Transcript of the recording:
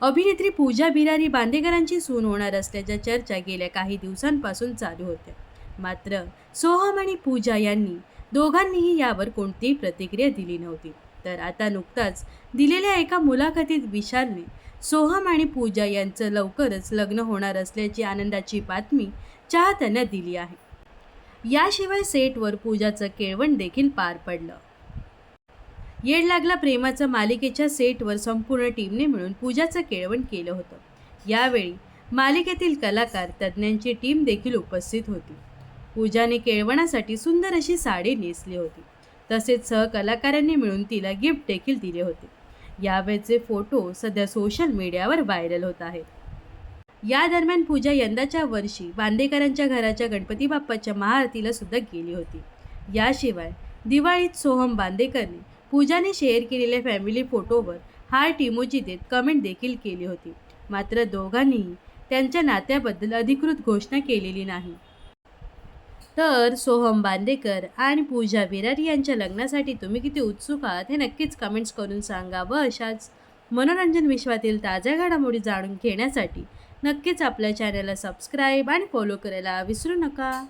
अभिनेत्री पूजा बिरारी बांदेकरांची सून होणार असल्याच्या चर्चा गेल्या काही दिवसांपासून चालू होत्या. मात्र सोहम आणि पूजा यांनी दोघांनीही यावर कोणतीही प्रतिक्रिया दिली नव्हती. तर आता नुकताच दिलेल्या एका मुलाखतीत विशालने सोहम आणि पूजा यांचं लवकरच लग्न होणार असल्याची आनंदाची बातमी चाहत्यांना दिली आहे. याशिवाय सेटवर पूजाचं केळवण देखील पार पडलं. येड लागला प्रेमाचं मालिकेच्या सेटवर संपूर्ण टीमने मिळून पूजाचं केळवण केलं होतं. यावेळी मालिकेतील कलाकार तज्ज्ञांची टीम देखील उपस्थित होती. पूजाने केळवणासाठी सुंदर अशी साडी नेसली होती. तसेच सहकलाकारांनी मिळून तिला गिफ्ट देखील दिले होते. यावेळचे फोटो सध्या सोशल मीडियावर व्हायरल होत आहेत. या दरम्यान पूजा यंदाच्या वर्षी बांदेकरांच्या घराच्या गणपती बाप्पाच्या महाआरतीला सुद्धा गेली होती. याशिवाय दिवाळीत सोहम बांदेकरने पूजाने शेअर केलेल्या फॅमिली फोटोवर हार्ट इमोजी देत कमेंट देखील केली होती. मात्र दोघांनीही त्यांच्या नात्याबद्दल अधिकृत घोषणा केलेली नाही. तर सोहम बांदेकर आणि पूजा बिरारी यांच्या लग्नासाठी तुम्ही किती उत्सुक आहात हे नक्कीच कमेंट्स करून सांगा व अशाच मनोरंजन विश्वातील ताज्या घडामोडी जाणून घेण्यासाठी नक्कीच आपल्या चॅनलला सबस्क्राईब आणि फॉलो करायला विसरू नका.